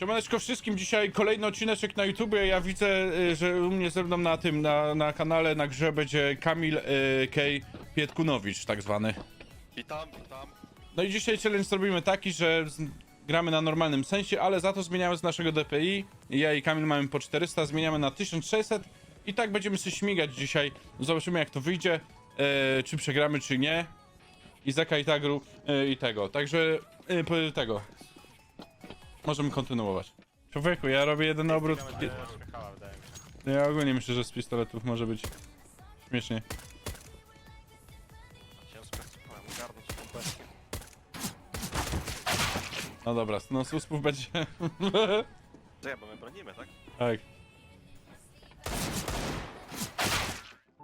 Siemaneczko wszystkim, dzisiaj kolejny odcineczek na YouTubie. Ja widzę, y, że u mnie ze mną na tym, na, na kanale, na grze będzie Kamil y, K. Pietkunowicz, tak zwany. Witam, witam. No i dzisiaj challenge zrobimy taki, że z, gramy na normalnym sensie, ale za to zmieniamy z naszego DPI. Ja i Kamil mamy po 400, zmieniamy na 1600 i tak będziemy się śmigać dzisiaj. Zobaczymy jak to wyjdzie, e, czy przegramy, czy nie. Izaka i Tagru e, i tego. Także po- tego. Możemy kontynuować. Człowieku, ja robię jeden obrót. Śmiechała, wydaje mi się. Ja ogólnie myślę, że z pistoletów może być śmiesznie. Ciężko jest powiem, ogarnąć tą bestię. No dobra, no z uspów będzie. Czekaj, bo my bronimy, tak? Tak.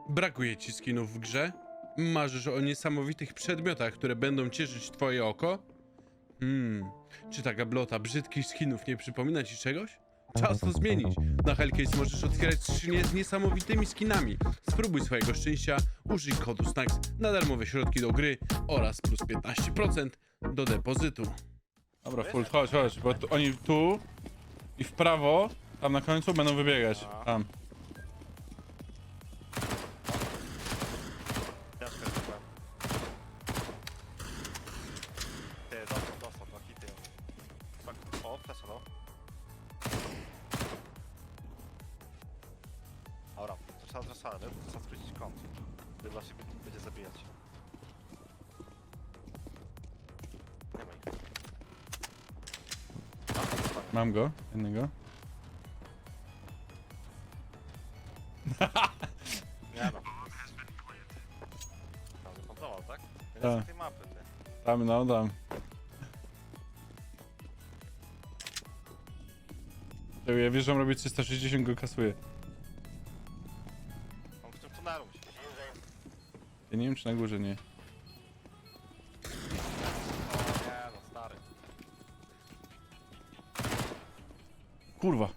Brakuje ci skinów w grze? Marzysz o niesamowitych przedmiotach, które będą cieszyć twoje oko? Hmm, czy ta gablota brzydkich skinów nie przypomina ci czegoś? Czas to zmienić. Na Hellcase możesz otwierać skrzynie z niesamowitymi skinami. Spróbuj swojego szczęścia, użyj kodu SNACKS na darmowe środki do gry oraz plus 15% do depozytu. Dobra, full, chodź, chodź, bo tu, oni tu i w prawo, tam na końcu będą wybiegać. Tam. Wiesz? To trzeba skrócić kąt. Gdy właśnie będzie zabijać. Nie ma ich. A. Mam go, jednego. Nie no. Tam tak? Ja Tak. nie znam tej mapy, ty. Tam, no, Ja wiesz, że on robi 360, go kasuje. Ja nie wiem, czy na górze nie. O nie no, stary. Kurwa.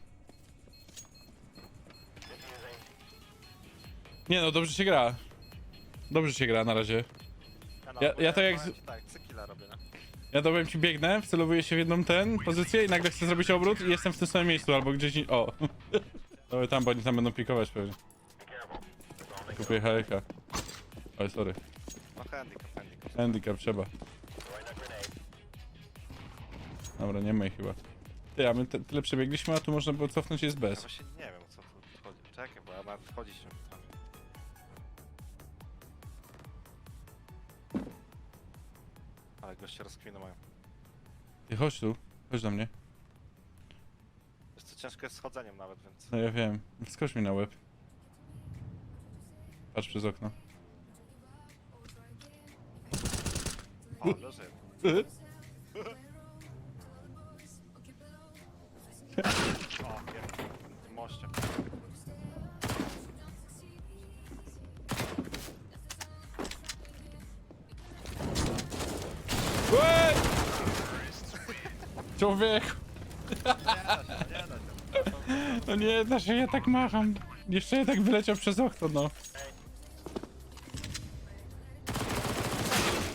Nie no, dobrze się gra. Dobrze się gra na razie. Ja, no, Ja- bo ja to jak powiem z- ci Tak, cykila robię, nie? Ja dowiem ci biegnę, wcelowuję się w jedną ten pozycję i nagle chcę zrobić obrót i jestem w tym samym miejscu albo gdzieś... in- O! To tam, bo oni tam będą pikować pewnie. Kupuję HLK. Oj, sorry. No handicap, handicap. Handicap trzeba. Dobra, nie ma ich chyba. Ty, a my te, tyle przebiegliśmy, a tu można było cofnąć jest Ja bez. właśnie nie wiem o co tu chodzi. Czekaj, bo ja nawet wchodzić nie potrafię. Ale goście rozkwiny mają. Ty, chodź tu. Chodź do mnie. Jest to ciężko jest z chodzeniem nawet, więc... No ja wiem. Wskocz mi na łeb. Patrz przez okno. O, leży. O, pięknie. W tym moście. Łe! Człowieku! Nie da się. No nie da się, ja tak macham. Jeszcze ja tak wyleciał przez okno, no.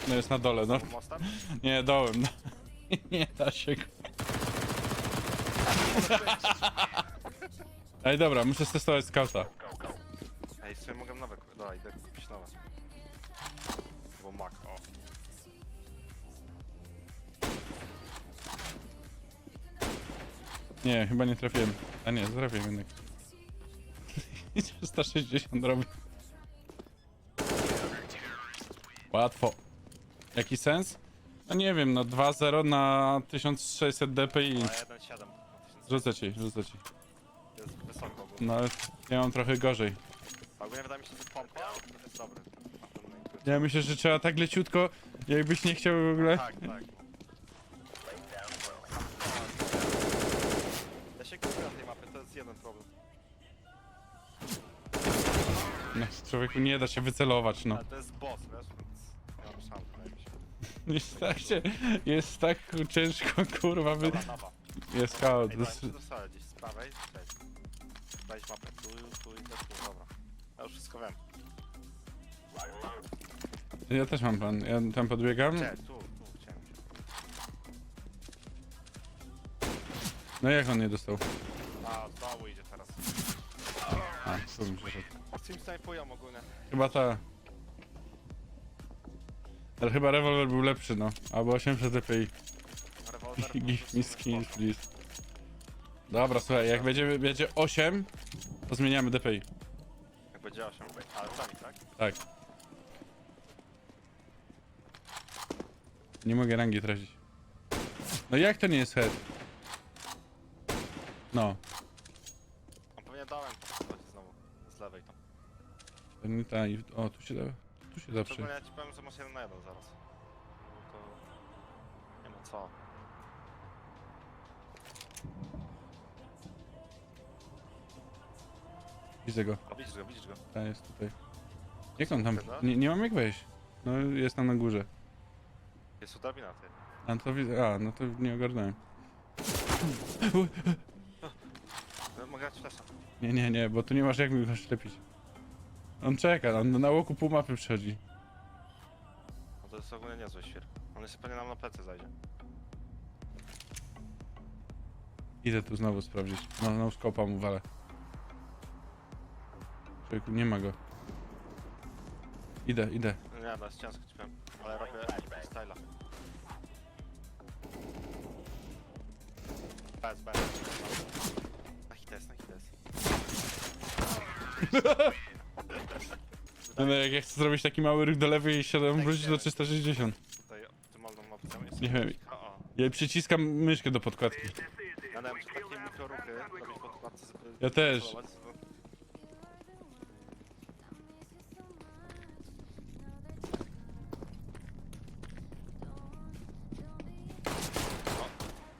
No jest na dole, no. Mostem? Nie, dołem, no. Nie da się. Ej, dobra, muszę testować skauta. Ej, w sumie mogę nowe kupić. Dobra, idę kupić nowe. Bo mak, o. Nie, chyba nie trafiłem. A nie, trafiłem jednak. 160 robi. Łatwo. Jaki sens? No nie wiem, no 2-0 na 1600 dpi. A 1,7. Rzucę ci, rzucę ci. Jest wysoko ogólnie. No ale ja mam trochę gorzej. Ogólnie wydaje mi się, że pompa to jest dobry. Ja myślę, że trzeba tak leciutko, jakbyś nie chciał w ogóle. Tak, tak. Ja się kupię na tej mapie, to jest jeden problem. No, człowieku nie da się wycelować, no. Ale to jest boss, wiesz, Jest tak, się, jest tak ciężko, kurwa, wy... Dobra, nowa. Jest chaos. Ej, daj, czy dostałem gdzieś z prawej? Cześć. Mapę tu, tu i też tu, dobra. Ja już wszystko wiem. Ja też mam plan, ja tam podbiegam. Gdzie? Tu, tu, chciałem. No jak on nie dostał? A, znowu idzie teraz. A, tu mi przeszedł. Team snajpują ogólnie. Chyba ta. Ale chyba rewolwer był lepszy, no. Albo 800 DPI. Rewolwer. Give me skins, please. Dobra, słuchaj, jak będzie, będzie 8, to zmieniamy DPI. Jak będzie 8. Ale sami, tak? Tak. Nie mogę rangi tracić. No jak to nie jest head? No, On pewnie dałem to chodzi znowu. Z lewej tam. to nie ta. O, tu się da... Tu się przy... Szczególnie ja ci powiem, że masz 1 na 1 zaraz. To... Nie ma co. Widzę go. O, widzisz go, widzisz go. Ta jest tutaj. Jak on tam... Chyba? Nie, nie mam jak wejść. No, jest tam na górze. Jest tu drabina, ty. A to widzę... A, no to nie ogarnąłem. No, Mogę dać flesza. Nie, nie, nie, bo tu nie masz jak mi go ślepić. On czeka, on na łoku pół mapy przychodzi. No to jest ogólnie niezły świr. On jeszcze pewnie nam na plecy zajdzie. Idę tu znowu sprawdzić. No, no skopa mu walę. Człowieku, nie ma go. Idę, idę. Nie, to jest ciężko ci powiem. Ale robię styla. Bez, bez. Na hita jest, na hita jest. No, no, jak ja chcę zrobić taki mały ryk do lewej i siadam wrócić do 360. Tutaj optymalną opcją jest... Nie wiem. Ja przyciskam myszkę do podkładki. Ja dałem ci takie mikroruchy robić pod kładce, żeby... Ja też. celować, żeby- O,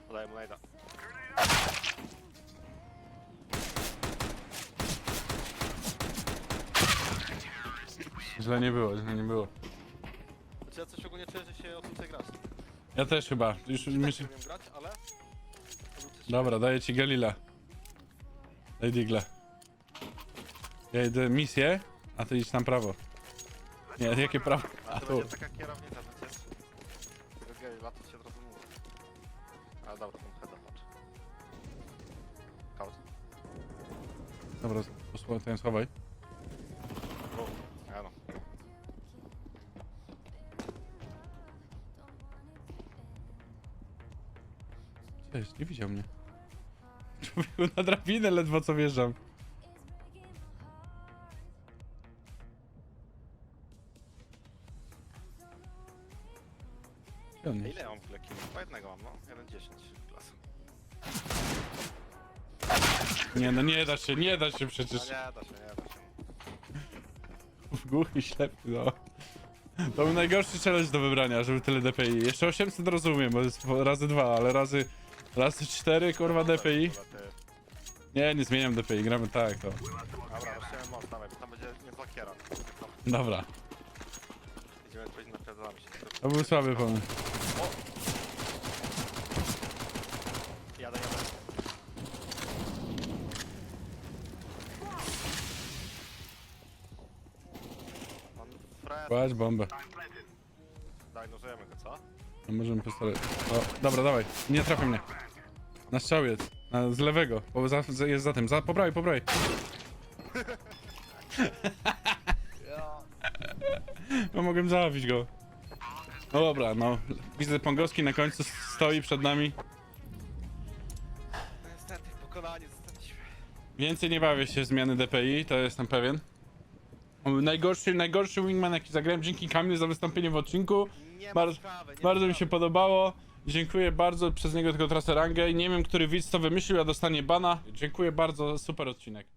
podaję mu najda. Źle nie było, źle nie było. Znaczy ja coś ogólnie czuję, że się o tym grasz. Ja też chyba. Już Nie mysz... umiem grać, ale... Dobra, daję ci Galila. Daj Digla. Ja idę misję, a ty idź tam prawo. Nie, jakie prawo? A A to tu. będzie taka kierownica przecież. Tego gej, latać się od razu mówi. Ale dobra, ten heada patrz. Kaut. Dobra, posłuchaj, ten schowaj. Cześć, nie widział mnie. Człowieku, na drabinę ledwo co wjeżdżam. Gdzie on A jest? ile mam w kilów? Po jednego mam, no. 1,10 klas. Nie no, nie da się, nie da się No przecież. nie da się, nie da się. Głuchy, ślepy, no. To był najgorszy challenge do wybrania, żeby tyle DPI. Jeszcze 800 rozumiem, bo jest razy dwa, ale razy... Razy 4, kurwa, DPI. Nie, nie zmieniam DPI, gramy tak, o. Dobra, rozciąłem most, dawaj, bo tam będzie kiera. Dobra, Idziemy powiedzieć napierdalamy się. to był słaby pomysł. Jadę, jadę. Pan Fred, Kładź bombę. daj, nożujemy go, co? No możemy pistolet. O, dobra, dawaj. Nie trafi mnie. Na strzał jest. Na, z lewego. Bo za, za, jest za tym. Za, po prawej, po prawej. No mogłem zabić go. No dobra, no. Widzę Pongowski na końcu stoi przed nami. No niestety, pokonanie zostaliśmy. Więcej nie bawię się w zmiany DPI, to jestem pewien. Najgorszy, najgorszy wingman jaki zagrałem. Dzięki Kamil za wystąpienie w odcinku. Nie ma sprawy, nie Bardzo mi się sprawy. podobało. Dziękuję bardzo przez niego tylko tracę rangę. Nie wiem, który widz to wymyślił, a dostanie bana. Dziękuję bardzo, super odcinek.